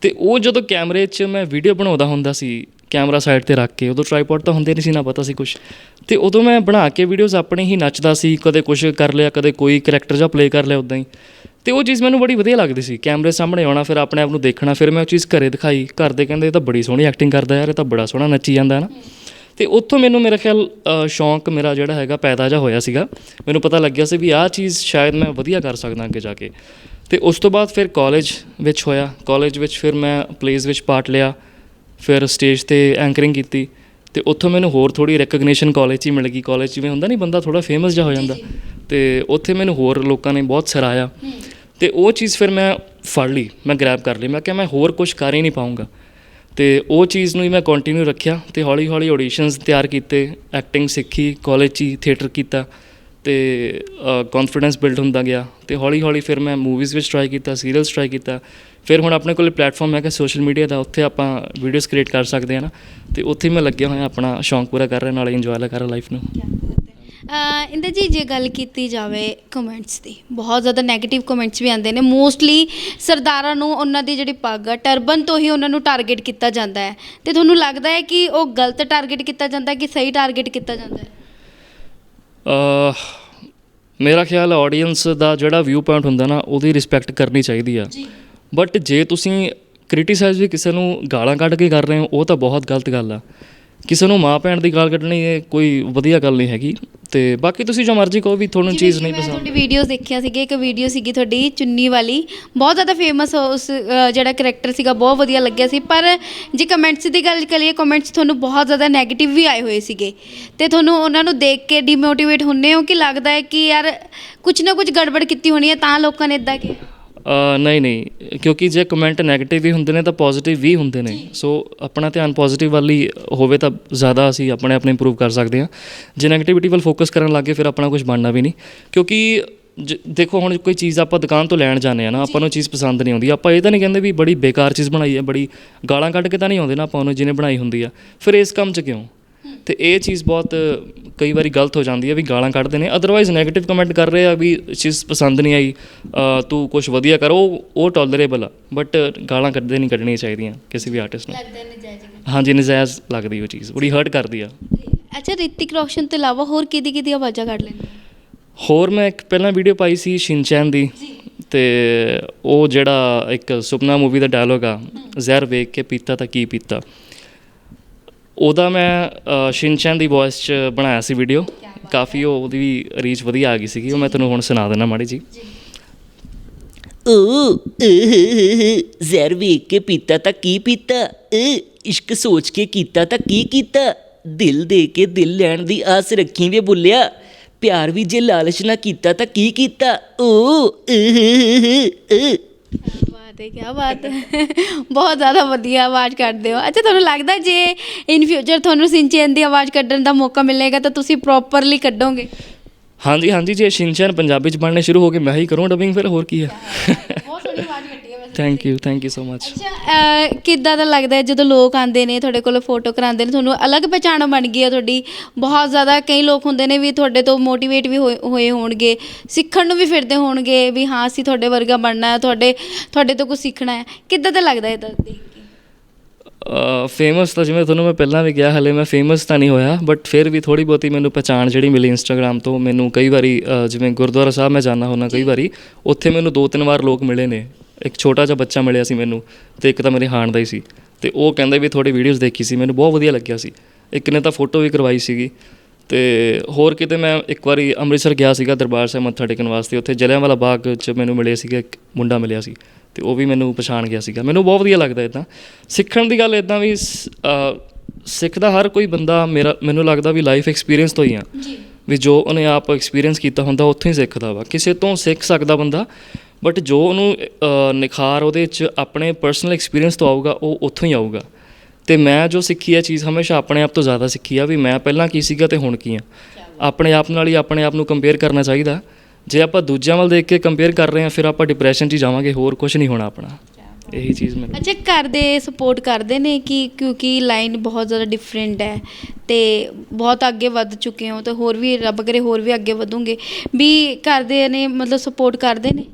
ਤੇ ਉਹ ਜਦੋਂ ਕੈਮਰੇ 'ਚ ਮੈਂ ਵੀਡੀਓ ਬਣਾਉਂਦਾ ਹੁੰਦਾ ਸੀ, ਕੈਮਰਾ ਸਾਈਡ ਤੇ ਰੱਖ ਕੇ, ਉਦੋਂ ਟ੍ਰਾਈਪੋਡ ਤਾਂ ਹੁੰਦੇ ਨਹੀਂ ਸੀ ਨਾ, ਪਤਾ ਸੀ ਕੁਝ ਤੇ ਉਦੋਂ ਮੈਂ ਬਣਾ ਕੇ ਵੀਡੀਓਜ਼ ਆਪਣੇ ਹੀ ਨੱਚਦਾ ਸੀ, ਕਦੇ ਕੁਝ ਕਰ ਲਿਆ, ਕਦੇ ਕੋਈ ਕੈਰੈਕਟਰ ਜਾਂ ਪਲੇ ਕਰ ਲਿਆ ਉਦਾਂ ਹੀ। ਤੇ ਉਹ ਚੀਜ਼ ਮੈਨੂੰ ਬੜੀ ਵਧੀਆ ਲੱਗਦੀ ਸੀ, ਕੈਮਰੇ ਸਾਹਮਣੇ ਆਉਣਾ, ਫਿਰ ਆਪਣੇ ਆਪ ਨੂੰ ਦੇਖਣਾ, ਫਿਰ ਮੈਂ ਉਹ ਚੀਜ਼ ਘਰੇ ਦਿਖਾਈ, ਘਰ ਦੇ ਕਹਿੰਦੇ ਇਹ ਤਾਂ ਬੜੀ ਸੋਹਣੀ ਐਕਟਿੰਗ ਕਰਦਾ ਯਾਰ, ਇਹ ਤਾਂ ਬੜਾ ਸੋਹਣਾ ਨੱਚੀ ਜਾਂਦਾ ਹੈ ਨਾ। ਤੇ ਉੱਥੋਂ ਮੈਨੂੰ ਮੇਰਾ ਖਿਆਲ ਸ਼ੌਂਕ ਮੇਰਾ ਜਿਹੜਾ ਹੈਗਾ ਪੈਦਾ ਜਾ ਹੋਇਆ ਸੀਗਾ। ਮੈਨੂੰ ਪਤਾ ਲੱਗਿਆ ਸੀ ਵੀ ਆਹ ਚੀਜ਼ ਸ਼ਾਇਦ ਮੈਂ ਵਧੀਆ ਕਰ ਸਕਦਾ ਅੱਗੇ ਜਾ ਕੇ। ਤੇ ਉਸ ਤੋਂ ਬਾਅਦ ਫਿਰ ਕਾਲਜ ਵਿੱਚ ਹੋਇਆ। ਕਾਲਜ ਵਿੱਚ ਫਿਰ ਮੈਂ ਪਲੇਸ ਵਿੱਚ ਪਾਰਟ ਲਿਆ। ਫਿਰ ਸਟੇਜ ਤੇ ਐਂਕਰਿੰਗ ਕੀਤੀ। ਤੇ ਉੱਥੋਂ ਮੈਨੂੰ ਹੋਰ ਥੋੜੀ ਰੈਕਗਨੀਸ਼ਨ ਕਾਲਜ 'ਚ ਹੀ ਮਿਲ ਗਈ। ਕਾਲਜ ਜਿਵੇਂ ਹੁੰਦਾ ਨਹੀਂ ਬੰਦਾ ਥੋੜਾ ਫੇਮਸ ਜਾ ਹੋ ਜਾਂਦਾ। ਤੇ ਉੱਥੇ ਮੈਨੂੰ ਹੋਰ ਲੋਕਾਂ ਨੇ ਬਹੁਤ ਸਰਾਇਆ ਤੇ ਉਹ ਚੀਜ਼ ਫਿਰ ਮੈਂ ਫੜ ਲਈ। ਮੈਂ ਗ੍ਰੈਬ ਕਰ ਲਈ। ਮੈਂ ਕਿਹਾ ਮੈਂ ਹੋਰ ਕੁਝ ਕਰ ਹੀ ਨਹੀਂ ਪਾਉਂਗਾ ਤੇ ਉਹ ਚੀਜ਼ ਨੂੰ ਹੀ ਮੈਂ ਕੰਟੀਨਿਊ ਰੱਖਿਆ ਤੇ ਹੌਲੀ ਹੌਲੀ ਆਡੀਸ਼ਨਸ ਤਿਆਰ ਕੀਤੇ ਐਕਟਿੰਗ ਸਿੱਖੀ ਕਾਲਜ 'ਚ ਹੀ ਥੀਏਟਰ ਕੀਤਾ ਤੇ ਕੌਨਫੀਡੈਂਸ ਬਿਲਡ ਹੁੰਦਾ ਗਿਆ ਤੇ ਹੌਲੀ ਹੌਲੀ ਫਿਰ ਮੈਂ ਮੂਵੀਜ਼ ਵਿੱਚ ਟਰਾਈ ਕੀਤਾ ਸੀਰੀਅਲਸ ਟਰਾਈ ਕੀਤਾ। ਫਿਰ ਹੁਣ ਆਪਣੇ ਕੋਲ ਪਲੇਟਫਾਰਮ ਹੈਗਾ ਸੋਸ਼ਲ ਮੀਡੀਆ ਦਾ, ਉੱਥੇ ਆਪਾਂ ਵੀਡੀਓਜ਼ ਕ੍ਰੀਏਟ ਕਰ ਸਕਦੇ ਹਾਂ ਨਾ। ਤੇ ਉੱਥੇ ਮੈਂ ਲੱਗਿਆ ਹੋਇਆ ਆਪਣਾ ਸ਼ੌਂਕ ਪੂਰਾ ਕਰ ਰਿਹਾ, ਨਾਲੇ ਇੰਜੋਏ ਕਰ ਰਿਹਾ ਲਾਈਫ ਨੂੰ। ਇੰਦਰ ਜੀ ਜੇ ਗੱਲ ਕੀਤੀ ਜਾਵੇ ਕਮੈਂਟਸ ਦੀ ਬਹੁਤ ਜ਼ਿਆਦਾ 네ਗੇਟਿਵ ਕਮੈਂਟਸ ਵੀ ਆਉਂਦੇ ਨੇ। ਮੋਸਟਲੀ ਸਰਦਾਰਾਂ ਨੂੰ ਉਹਨਾਂ ਦੀ ਜਿਹੜੀ ਪੱਗ ਆ ਟਰਬਨ ਤੋਂ ਹੀ ਉਹਨਾਂ ਨੂੰ ਟਾਰਗੇਟ ਕੀਤਾ ਜਾਂਦਾ ਹੈ। ਤੇ ਤੁਹਾਨੂੰ ਲੱਗਦਾ ਹੈ ਕਿ ਉਹ ਗਲਤ ਟਾਰਗੇਟ ਕੀਤਾ ਜਾਂਦਾ ਕਿ ਸਹੀ ਟਾਰਗੇਟ ਕੀਤਾ ਜਾਂਦਾ ਹੈ? ਅ ਮੇਰਾ ਖਿਆਲ ਆਡੀਅנס ਦਾ ਜਿਹੜਾ ਵਿਊ ਪੁਆਇੰਟ ਹੁੰਦਾ ਨਾ ਉਹਦੀ ਰਿਸਪੈਕਟ ਕਰਨੀ ਚਾਹੀਦੀ ਆ। ਜੀ। ਬਟ ਜੇ ਤੁਸੀਂ ਕ੍ਰਿਟਿਸਾਈਜ਼ ਵੀ ਕਿਸੇ ਨੂੰ ਗਾਲਾਂ ਕੱਢ ਕੇ ਕਰ ਰਹੇ ਹੋ ਉਹ ਤਾਂ ਬਹੁਤ ਗਲਤ ਗੱਲ ਆ। ਕਿਸੇ ਨੂੰ ਮਾਂ ਭੈਣ ਦੀ ਗਾਲ ਕੱਢਣੀ ਇਹ ਕੋਈ ਵਧੀਆ ਗੱਲ ਨਹੀਂ ਹੈਗੀ ਤੇ ਬਾਕੀ ਤੁਸੀਂ ਜੋ ਮਰਜ਼ੀ ਕਹੋ ਵੀ ਤੁਹਾਨੂੰ ਚੀਜ਼ ਨਹੀਂ ਪਸੰਦ। ਤੁਹਾਡੀ ਵੀਡੀਓਜ਼ ਦੇਖਿਆ ਸੀਗਾ ਇੱਕ ਵੀਡੀਓ ਸੀਗੀ ਤੁਹਾਡੀ ਚੁੰਨੀ ਵਾਲੀ। ਬਹੁਤ ਜ਼ਿਆਦਾ ਫੇਮਸ ਉਸ ਅ, ਜਿਹੜਾ ਕਰੈਕਟਰ ਸੀਗਾ ਬਹੁਤ ਵਧੀਆ ਲੱਗਿਆ ਸੀ। ਪਰ ਜੇ ਕਮੈਂਟਸ ਦੀ ਗੱਲ ਕਰੀਏ ਕਮੈਂਟਸ ਤੁਹਾਨੂੰ ਬਹੁਤ ਜ਼ਿਆਦਾ 네ਗੇਟਿਵ ਵੀ ਆਏ ਹੋਏ ਸੀਗੇ। ਤੇ ਤੁਹਾਨੂੰ ਉਹਨਾਂ ਨੂੰ ਦੇਖ ਕੇ ਡੀਮੋਟੀਵੇਟ ਹੁੰਨੇ ਹੋ ਕਿ ਲੱਗਦਾ ਹੈ ਕਿ ਯਾਰ ਕੁਝ ਨਾ ਕੁਝ ਗੜਬੜ ਕੀਤੀ ਹੋਣੀ ਹੈ ਤਾਂ ਲੋਕਾਂ ਨੇ ਇਦਾਂ ਕਿਹਾ। ਨਹੀਂ ਨਹੀਂ ਕਿਉਂਕਿ ਜੇ ਕਮੈਂਟ 네ਗੇਟਿਵ ਵੀ ਹੁੰਦੇ ਨੇ ਤਾਂ ਪੋਜ਼ਿਟਿਵ ਵੀ ਹੁੰਦੇ ਨੇ। ਸੋ ਆਪਣਾ ਧਿਆਨ ਪੋਜ਼ਿਟਿਵ ਵੱਲ ਹੀ ਹੋਵੇ ਤਾਂ ਜ਼ਿਆਦਾ ਅਸੀਂ ਆਪਣੇ ਆਪ ਨੂੰ ਇੰਪਰੂਵ ਕਰ ਸਕਦੇ ਹਾਂ। ਜੇ 네ਗੇਟਿਵਿਟੀ ਵੱਲ ਫੋਕਸ ਕਰਨ ਲੱਗੇ ਫਿਰ ਆਪਣਾ ਕੁਝ ਬਣਨਾ ਵੀ ਨਹੀਂ। ਕਿਉਂਕਿ ਦੇਖੋ ਹੁਣ ਕੋਈ ਚੀਜ਼ ਆਪਾਂ ਦੁਕਾਨ ਤੋਂ ਲੈਣ ਜਾਂਦੇ ਆ ਨਾ ਆਪਾਂ ਨੂੰ ਚੀਜ਼ ਪਸੰਦ ਨਹੀਂ ਆਉਂਦੀ। ਆਪਾਂ ਇਹ ਤਾਂ ਨਹੀਂ ਕਹਿੰਦੇ ਵੀ ਬੜੀ ਬੇਕਾਰ ਚੀਜ਼ ਬਣਾਈ ਹੈ ਬੜੀ ਗਾਲਾਂ ਕੱਢ ਕੇ ਤਾਂ ਨਹੀਂ ਆਉਂਦੇ ਨਾ ਆਪਾਂ ਉਹਨੂੰ ਜਿਹਨੇ ਬਣਾਈ ਹੁੰਦੀ ਆ। ਫਿਰ ਇਸ ਕੰਮ 'ਚ ਕਿਉਂ? ਤੇ ਇਹ ਚੀਜ਼ ਬਹੁਤ ਕਈ ਵਾਰੀ ਗਲਤ ਹੋ ਜਾਂਦੀ ਹੈ ਵੀ ਗਾਲਾਂ ਕੱਢਦੇ ਨੇ। ਅਦਰਵਾਈਜ਼ 네ਗੇਟਿਵ ਕਮੈਂਟ ਕਰ ਰਹੇ ਆ ਵੀ ਚੀਜ਼ ਪਸੰਦ ਨਹੀਂ ਆਈ ਤੂੰ ਕੁਝ ਵਧੀਆ ਕਰ ਉਹ ਉਹ ਟੋਲਰੇਬਲ ਆ। ਬਟ ਗਾਲਾਂ ਕੱਢਦੇ ਨਹੀਂ ਕੱਢਣੀਆਂ ਚਾਹੀਦੀਆਂ ਕਿਸੇ ਵੀ ਆਰਟਿਸਟ ਨੂੰ। ਲੱਗਦਾ ਨਜਾਇਜ਼ ਹਾਂਜੀ ਨਜਾਇਜ਼ ਲੱਗਦੀ ਉਹ ਚੀਜ਼। ਬੜੀ ਹਰਟ ਕਰਦੀ ਆ। ਅੱਛਾ ਰਿਤਿਕ ਰੋਸ਼ਨ ਤੋਂ ਇਲਾਵਾ ਹੋਰ ਕਿਹਦੀ ਕਿਹਦੀ ਆਵਾਜ਼ਾਂ ਕੱਢ ਲੈਂਦੇ? ਹੋਰ ਮੈਂ ਇੱਕ ਪਹਿਲਾਂ ਵੀਡੀਓ ਪਾਈ ਸੀ ਸ਼ਿਨਚੈਨ ਦੀ। ਤੇ ਉਹ ਜਿਹੜਾ ਇੱਕ ਸੁਪਨਾ ਮੂਵੀ ਦਾ ਡਾਇਲੋਗ ਆ ਜ਼ਹਿਰ ਵੇਖ ਕੇ ਪੀਤਾ ਤਾਂ ਕੀ ਪੀਤਾ? ਉਹਦਾ ਮੈਂ ਸ਼ਿਨਚੈਨ ਦੀ ਵੌਇਸ 'ਚ ਬਣਾਇਆ ਸੀ ਵੀਡੀਓ ਕਾਫੀ ਉਹ ਉਹਦੀ ਵੀ ਰੀਚ ਵਧੀਆ ਆ ਗਈ ਸੀਗੀ। ਉਹ ਮੈਂ ਤੁਹਾਨੂੰ ਹੁਣ ਸੁਣਾ ਦਿੰਦਾ ਮਾੜੀ ਜੀ। ਓ ਜ਼ਹਿਰ ਵੇਖ ਕੇ ਪੀਤਾ ਤਾਂ ਕੀ ਪੀਤਾ? ਏ ਇਸ਼ਕ ਸੋਚ ਕੇ ਕੀਤਾ ਤਾਂ ਕੀ ਕੀਤਾ? ਦਿਲ ਦੇ ਕੇ ਦਿਲ ਲੈਣ ਦੀ ਆਸ ਰੱਖੀ ਵੇ ਬੁੱਲਿਆ। ਪਿਆਰ ਵੀ ਜੇ ਲਾਲਚ ਨਾ ਕੀਤਾ ਤਾਂ ਕੀ ਕੀਤਾ? ਓ ਹੈ ਕੀ ਬਾਤ ਹੈ। [LAUGHS] ਬਹੁਤ ਜ਼ਿਆਦਾ ਵਧੀਆ ਆਵਾਜ਼ ਕੱਢਦੇ ਹੋ। ਅੱਛਾ ਤੁਹਾਨੂੰ ਲੱਗਦਾ ਜੇ ਇਨ ਫਿਊਚਰ ਤੁਹਾਨੂੰ ਸਿੰਚੈਨ ਦੀ ਆਵਾਜ਼ ਕੱਢਣ ਦਾ ਮੌਕਾ ਮਿਲੇਗਾ ਤਾਂ ਤੁਸੀਂ ਪ੍ਰੋਪਰਲੀ ਕੱਢੋਗੇ? ਹਾਂਜੀ ਹਾਂਜੀ ਜੇ ਸ਼ਿਨਚੈਨ ਪੰਜਾਬੀ 'ਚ ਬਣਨੇ ਸ਼ੁਰੂ ਹੋ ਗਏ ਮੈਂ ਹੀ ਕਰੂੰ ਡਬਿੰਗ ਫਿਰ ਹੋਰ ਕੀ ਹੈ। ਬਹੁਤ ਸੋਹਣੀ ਆਵਾਜ਼ ਕੱਢੀ thank you thank you so much ਅੱਛਾ ਅਹ, ਕਿੱਦਾਂ ਦਾ ਲੱਗਦਾ ਹੈ ਜਦੋਂ ਲੋਕ ਆਉਂਦੇ ਨੇ ਤੁਹਾਡੇ ਕੋਲ ਫੋਟੋ ਕਰਾਉਂਦੇ ਨੇ ਤੁਹਾਨੂੰ ਅਲੱਗ ਪਛਾਣ ਬਣ ਗਈ ਹੈ ਤੁਹਾਡੀ? ਬਹੁਤ ਜ਼ਿਆਦਾ ਕਈ ਲੋਕ ਹੁੰਦੇ ਨੇ ਵੀ ਤੁਹਾਡੇ ਤੋਂ ਮੋਟੀਵੇਟ ਵੀ ਹੋਏ ਹੋਏ ਹੋਣਗੇ ਸਿੱਖਣ ਨੂੰ ਵੀ ਫਿਰਦੇ ਹੋਣਗੇ ਵੀ ਹਾਂ ਅਸੀਂ ਤੁਹਾਡੇ ਵਰਗਾ ਬਣਨਾ ਹੈ ਤੁਹਾਡੇ ਤੁਹਾਡੇ ਤੋਂ ਕੁਝ ਸਿੱਖਣਾ ਹੈ। ਕਿੱਦਾਂ ਦਾ ਲੱਗਦਾ ਹੈ ਤਾਂ ਦੇਖ ਕੇ? ਫੇਮਸ ਤਾਂ ਜਿਵੇਂ ਤੁਹਾਨੂੰ ਮੈਂ ਪਹਿਲਾਂ ਵੀ ਕਿਹਾ ਹਲੇ ਮੈਂ ਫੇਮਸ ਤਾਂ ਨਹੀਂ ਹੋਇਆ ਬਟ ਫਿਰ ਵੀ ਥੋੜੀ ਬਹੁਤੀ ਮੈਨੂੰ ਪਛਾਣ ਜਿਹੜੀ ਮਿਲੀ ਇੰਸਟਾਗ੍ਰam ਤੋਂ ਮੈਨੂੰ ਕਈ ਵਾਰੀ ਅ, ਜਿਵੇਂ ਗੁਰਦੁਆਰਾ ਸਾਹਿਬ ਮੈਂ ਜਾਣਾ ਹੁੰਦਾ ਕਈ ਵਾਰੀ ਉੱਥੇ ਮੈਨੂੰ ਦੋ ਤਿੰਨ ਵਾਰ ਲੋਕ ਮਿਲੇ ਨੇ। ਇੱਕ ਛੋਟਾ ਜਿਹਾ ਬੱਚਾ ਮਿਲਿਆ ਸੀ ਮੈਨੂੰ ਤੇ ਇੱਕ ਤਾਂ ਮੇਰੇ ਹਾਣ ਦਾ ਹੀ ਸੀ ਤੇ ਉਹ ਕਹਿੰਦਾ ਵੀ ਤੁਹਾਡੀ ਵੀਡੀਓਜ਼ ਦੇਖੀ ਸੀ ਮੈਨੂੰ ਬਹੁਤ ਵਧੀਆ ਲੱਗਿਆ ਸੀ। ਇੱਕ ਨੇ ਤਾਂ ਫੋਟੋ ਵੀ ਕਰਵਾਈ ਸੀਗੀ ਤੇ ਹੋਰ ਕਿਤੇ ਮੈਂ ਇੱਕ ਵਾਰੀ ਅੰਮ੍ਰਿਤਸਰ ਗਿਆ ਸੀਗਾ ਦਰਬਾਰ ਸਾਹਿਬ ਮੱਥਾ ਟੇਕਣ ਵਾਸਤੇ ਉੱਥੇ ਜਲਿਆਂਵਾਲਾ ਬਾਗ 'ਚ ਮੈਨੂੰ ਮਿਲੇ ਸੀਗੇ ਇੱਕ ਮੁੰਡਾ ਮਿਲਿਆ ਸੀ ਤੇ ਉਹ ਵੀ ਮੈਨੂੰ ਪਛਾਣ ਗਿਆ ਸੀਗਾ। ਮੈਨੂੰ ਬਹੁਤ ਵਧੀਆ ਲੱਗਦਾ ਇਦਾਂ ਸਿੱਖਣ ਦੀ ਗੱਲ ਇਦਾਂ ਵੀ ਸਿੱਖਦਾ ਹਰ ਕੋਈ ਬੰਦਾ ਮੇਰਾ ਮੈਨੂੰ ਲੱਗਦਾ ਵੀ ਲਾਈਫ ਐਕਸਪੀਰੀਅੰਸ ਤੋਂ ਹੀ ਆ। ਜੀ। ਵੀ ਜੋ ਉਹਨੇ ਆਪ ਐਕਸਪੀਰੀਅੰਸ ਕੀਤਾ ਹੁੰਦਾ ਉੱਥੋਂ ਹੀ ਸਿੱਖਦਾ ਵਾ। ਕਿਸੇ ਤੋਂ ਸਿੱਖ ਸਕਦਾ ਬੰਦਾ ਬਟ ਜੋ ਉਹਨੂੰ ਨਿਖਾਰ ਉਹਦੇ 'ਚ ਆਪਣੇ ਪਰਸਨਲ ਐਕਸਪੀਰੀਅੰਸ ਤੋਂ ਆਊਗਾ, ਉਹ ਉੱਥੋਂ ਹੀ ਆਊਗਾ। ਤੇ ਮੈਂ ਜੋ ਸਿੱਖੀ ਹੈ ਚੀਜ਼ ਹਮੇਸ਼ਾ ਆਪਣੇ ਆਪ ਤੋਂ ਜ਼ਿਆਦਾ ਸਿੱਖੀ ਆ ਵੀ ਮੈਂ ਪਹਿਲਾਂ ਕੀ ਸੀਗਾ ਤੇ ਹੁਣ ਕੀ ਆ। ਆਪਣੇ ਆਪ ਨਾਲ ਹੀ ਆਪਣੇ ਆਪ ਨੂੰ ਕੰਪੇਅਰ ਕਰਨਾ ਚਾਹੀਦਾ। ਜੇ ਆਪਾਂ ਦੂਜਿਆਂ ਵੱਲ ਦੇਖ ਕੇ ਕੰਪੇਅਰ ਕਰ ਰਹੇ ਹਾਂ, ਫਿਰ ਆਪਾਂ ਡਿਪਰੈਸ਼ਨ 'ਚ ਜਾਵਾਂਗੇ, ਹੋਰ ਕੁਝ ਨਹੀਂ ਹੋਣਾ ਆਪਣਾ। ਇਹੀ ਚੀਜ਼ ਮੈਂ ਅੱਛਾ, ਘਰ ਦੇ ਸਪੋਰਟ ਕਰਦੇ ਨੇ ਕਿ ਕਿਉਂਕਿ ਲਾਈਨ ਬਹੁਤ ਜ਼ਿਆਦਾ ਡਿਫਰੈਂਟ ਹੈ ਤੇ ਬਹੁਤ ਅੱਗੇ ਵੱਧ ਚੁੱਕੇ ਹੋ ਤੇ ਹੋਰ ਵੀ ਰੱਬ ਕਰੇ ਹੋਰ ਵੀ ਅੱਗੇ ਵਧੋਗੇ। ਵੀ ਘਰ ਦੇ ਨੇ ਮਤਲਬ ਸਪੋਰਟ ਕਰਦੇ ਨੇ?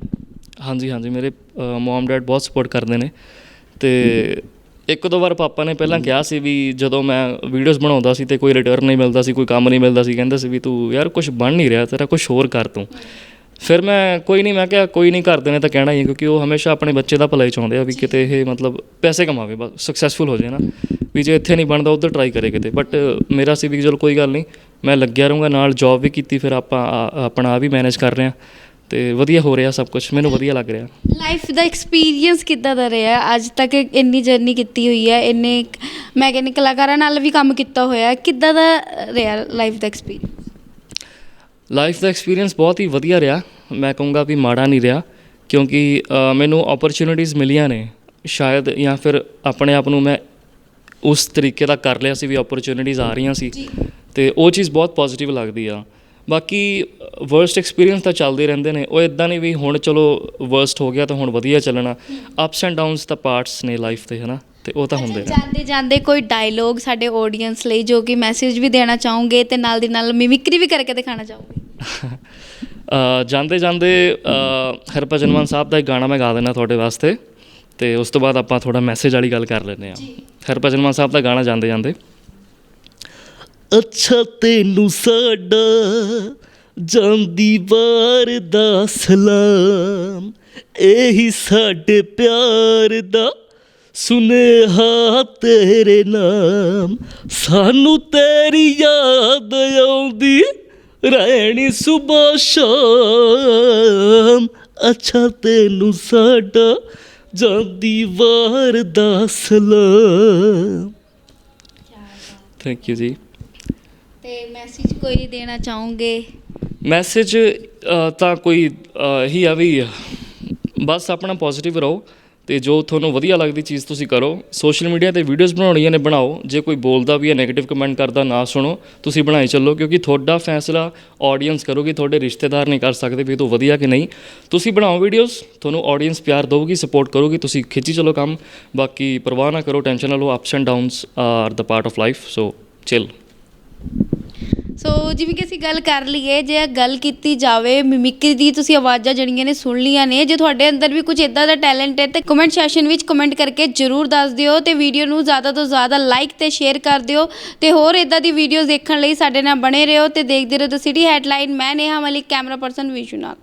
ਹਾਂਜੀ ਹਾਂਜੀ ਮੇਰੇ ਮਮ ਡੈਡ ਬਹੁਤ ਸਪੋਰਟ ਕਰਦੇ ਨੇ ਤੇ ਇੱਕ ਦੋ ਵਾਰ ਪਾਪਾ ਨੇ ਪਹਿਲਾਂ ਕਿਹਾ ਸੀ ਵੀ ਜਦੋਂ ਮੈਂ ਵੀਡੀਓਜ਼ ਬਣਾਉਂਦਾ ਸੀ ਤੇ ਕੋਈ ਰਿਟਰਨ ਨਹੀਂ ਮਿਲਦਾ ਸੀ ਕੋਈ ਕੰਮ ਨਹੀਂ ਮਿਲਦਾ ਸੀ ਕਹਿੰਦੇ ਸੀ ਵੀ ਤੂੰ ਯਾਰ ਕੁਝ ਬਣ ਨਹੀਂ ਰਿਹਾ ਤੇਰਾ ਕੁਝ ਹੋਰ ਕਰ ਤੂੰ। ਫਿਰ ਮੈਂ ਕੋਈ ਨਹੀਂ ਮੈਂ ਕਿਹਾ ਕੋਈ ਨਹੀਂ ਕਰਦੇ ਨੇ ਤਾਂ ਕਹਿਣਾ ਹੀ ਹੈ ਕਿਉਂਕਿ ਉਹ ਹਮੇਸ਼ਾ ਆਪਣੇ ਬੱਚੇ ਦਾ ਭਲਾ ਹੀ ਚਾਹੁੰਦੇ ਆ ਵੀ ਕਿਤੇ ਇਹ ਮਤਲਬ ਪੈਸੇ ਕਮਾਵੇ ਬਸ ਸਕਸੈਸਫੁਲ ਹੋ ਜਾਏ ਨਾ। ਵੀ ਜੇ ਇੱਥੇ ਨਹੀਂ ਬਣਦਾ ਉਧਰ ਟਰਾਈ ਕਰੇ ਕਿਤੇ। ਬਟ ਮੇਰਾ ਸੀ ਵੀ ਚਲੋ ਕੋਈ ਗੱਲ ਨਹੀਂ ਮੈਂ ਲੱਗਿਆ ਰਹੂੰਗਾ ਨਾਲ ਜੌਬ ਵੀ ਕੀਤੀ ਫਿਰ ਆਪਾਂ ਆ- ਆਪਣਾ ਆ ਵੀ ਮੈਨੇਜ ਕਰ ਰਹੇ ਹਾਂ। ਤੇ ਵਧੀਆ ਹੋ ਰਿਹਾ ਸਭ ਕੁਝ ਮੈਨੂੰ ਵਧੀਆ ਲੱਗ ਰਿਹਾ। ਲਾਈਫ ਦਾ ਐਕਸਪੀਰੀਅੰਸ ਕਿੱਦਾਂ ਦਾ ਰਿਹਾ? ਅੱਜ ਤੱਕ ਇੰਨੀ ਜਰਨੀ ਕੀਤੀ ਹੋਈ ਹੈ ਇੰਨੇ ਮੈਕੈਨਿਕ ਕਲਾਕਾਰਾਂ ਨਾਲ ਵੀ ਕੰਮ ਕੀਤਾ ਹੋਇਆ ਕਿੱਦਾਂ ਦਾ ਰਿਹਾ ਲਾਈਫ ਦਾ ਐਕਸਪੀਰੀਅੰਸ ਲਾਈਫ ਦਾ ਐਕਸਪੀਰੀਅੰਸ ਬਹੁਤ ਹੀ ਵਧੀਆ ਰਿਹਾ। ਮੈਂ ਕਹੂੰਗਾ ਵੀ ਮਾੜਾ ਨਹੀਂ ਰਿਹਾ ਕਿਉਂਕਿ ਮੈਨੂੰ ਓਪਰਚ्युनिटीज ਮਿਲੀਆਂ ਨੇ। ਸ਼ਾਇਦ ਜਾਂ ਫਿਰ ਆਪਣੇ ਆਪ ਨੂੰ ਮੈਂ ਉਸ ਤਰੀਕੇ ਦਾ ਕਰ ਲਿਆ ਸੀ ਵੀ ਓਪਰਚ्युनिटीज ਆ ਰਹੀਆਂ ਸੀ। ਤੇ ਉਹ ਚੀਜ਼ ਬਹੁਤ ਪੋਜ਼ਿਟਿਵ ਲੱਗਦੀ ਆ। ਬਾਕੀ ਵਰਸਟ ਐਕਸਪੀਰੀਅੰਸ ਤਾਂ ਚੱਲਦੇ ਰਹਿੰਦੇ ਨੇ। ਉਹ ਇਦਾਂ ਨਹੀਂ ਵੀ ਹੁਣ ਚਲੋ ਵਰਸਟ ਹੋ ਗਿਆ ਤਾਂ ਹੁਣ ਵਧੀਆ ਚੱਲਣਾ। ਅਪਸ ਐਂਡ ਡਾਊਨਸ ਤਾਂ ਪਾਰਟਸ ਨੇ ਲਾਈਫ ਦੇ ਹਨਾ? ਤੇ ਉਹ ਤਾਂ ਹੁੰਦੇ ਨੇ। ਜਾਂਦੇ ਜਾਂਦੇ ਕੋਈ ਡਾਇਲੋਗ ਸਾਡੇ ਆਡੀਅנס ਲਈ ਜੋ ਕਿ ਮੈਸੇਜ ਵੀ ਦੇਣਾ ਚਾਹੋਗੇ ਤੇ ਨਾਲ ਦੀ ਨਾਲ ਮਿਮਿਕਰੀ ਵੀ ਕਰਕੇ ਦਿਖਾਣਾ ਚਾਹੋਗੇ? [LAUGHS] ਜਾਂਦੇ ਜਾਂਦੇ ਹਰਭਜਨ ਮਾਨ ਸਾਹਿਬ ਦਾ ਇੱਕ ਗਾਣਾ ਮੈਂ ਗਾ ਦੇਣਾ ਤੁਹਾਡੇ ਵਾਸਤੇ। ਤੇ ਉਸ ਤੋਂ ਬਾਅਦ ਆਪਾਂ ਥੋੜਾ ਮੈਸੇਜ ਵਾਲੀ ਗੱਲ ਕਰ ਲੈਂਦੇ ਹਾਂ। ਹਰਭਜਨ ਮਾਨ ਸਾਹਿਬ ਦਾ ਗਾਣਾ ਜਾਂਦੇ ਜਾਂਦੇ। ਅੱਛਾ ਤੈਨੂੰ ਸਾਡਾ ਜਾਂਦੀ ਵਾਰ ਦਾ ਸਲਾਮ। ਇਹੀ ਸਾਡੇ ਪਿਆਰ ਦਾ ਸੁਨੇਹਾ ਤੇਰੇ ਨਾਮ। ਸਾਨੂੰ ਤੇਰੀ ਯਾਦ ਆਉਂਦੀ ਰਹਿਣੀ ਸੁਬਹ ਸ਼ਾਮ। ਅੱਛਾ ਤੈਨੂੰ ਸਾਡਾ ਜਾਂਦੀ ਵਾਰ ਦਾ ਸਲਾਮ। ਥੈਂਕ ਯੂ ਜੀ। ਤੇ ਮੈਸੇਜ ਕੋਈ ਦੇਣਾ ਚਾਹੋਗੇ? ਮੈਸੇਜ ਤਾਂ ਕੋਈ ਅ, ਇਹੀ ਆ ਵੀ ਬਸ ਆਪਣਾ ਪੋਜ਼ਿਟਿਵ ਰਹੋ ਤੇ ਜੋ ਤੁਹਾਨੂੰ ਵਧੀਆ ਲੱਗਦੀ ਚੀਜ਼ ਤੁਸੀਂ ਕਰੋ। ਸੋਸ਼ਲ ਮੀਡੀਆ ਤੇ ਵੀਡੀਓਜ਼ ਬਣਾਉਣੀਆਂ ਨੇ ਬਣਾਓ। ਜੇ ਕੋਈ ਬੋਲਦਾ ਵੀ ਹੈ ਨੈਗੇਟਿਵ ਕਮੈਂਟ ਕਰਦਾ ਨਾ ਸੁਣੋ। ਤੁਸੀਂ ਬਣਾਈ ਚੱਲੋ ਕਿਉਂਕਿ ਤੁਹਾਡਾ ਫੈਸਲਾ ਆਡੀਅנס ਕਰੋਗੇ ਤੁਹਾਡੇ ਰਿਸ਼ਤੇਦਾਰ ਨਹੀਂ ਕਰ ਸਕਦੇ ਵੀ ਇਹ ਤੋਂ ਵਧੀਆ ਕਿ ਨਹੀਂ। ਤੁਸੀਂ ਬਣਾਓ ਵੀਡੀਓਜ਼ ਤੁਹਾਨੂੰ ਆਡੀਅנס ਪਿਆਰ ਦੇਊਗੀ ਸਪੋਰਟ ਕਰੋਗੀ ਤੁਸੀਂ ਖਿੱਚੀ ਚੱਲੋ ਕੰਮ। ਬਾਕੀ ਪਰਵਾਹ ਨਾ ਕਰੋ ਟੈਨਸ਼ਨ ਨਾ ਲਓ ups and downs are the part of life so chill so ਜਿਵੇਂ ਕਿ ਅਸੀਂ ਗੱਲ ਕਰ ਲਈਏ, ਜੇ ਗੱਲ ਕੀਤੀ ਜਾਵੇ, ਮਿਮਿਕਰੀ ਦੀ ਤੁਸੀਂ ਆਵਾਜ਼ਾਂ ਜਿਹੜੀਆਂ ਨੇ ਸੁਣ ਲੀਆਂ ਨੇ, ਜੇ ਤੁਹਾਡੇ ਅੰਦਰ ਵੀ ਕੁਝ ਇਦਾਂ ਦਾ ਟੈਲੈਂਟ ਹੈ, ਤੇ ਕਮੈਂਟ ਸੈਸ਼ਨ ਵਿੱਚ ਕਮੈਂਟ ਕਰਕੇ ਜਰੂਰ ਦੱਸ ਦਿਓ ਤੇ ਵੀਡੀਓ ਨੂੰ ਜ਼ਿਆਦਾ ਤੋਂ ਜ਼ਿਆਦਾ ਲਾਈਕ ਤੇ ਸ਼ੇਅਰ ਕਰ ਦਿਓ ਤੇ ਹੋਰ ਇਦਾਂ ਦੀ ਵੀਡੀਓਜ਼ ਦੇਖਣ ਲਈ ਸਾਡੇ ਨਾਲ ਬਣੇ ਰਹੋ ਤੇ ਦੇਖਦੇ ਰਹੋ ਦ ਸਿਟੀ ਹੈਡਲਾਈਨ ਮੈਂ ਨੇਹਾ ਮਲਿਕ ਕੈਮਰਾ ਪਰਸਨ ਵਿਸ਼ੂ ਨਾਲ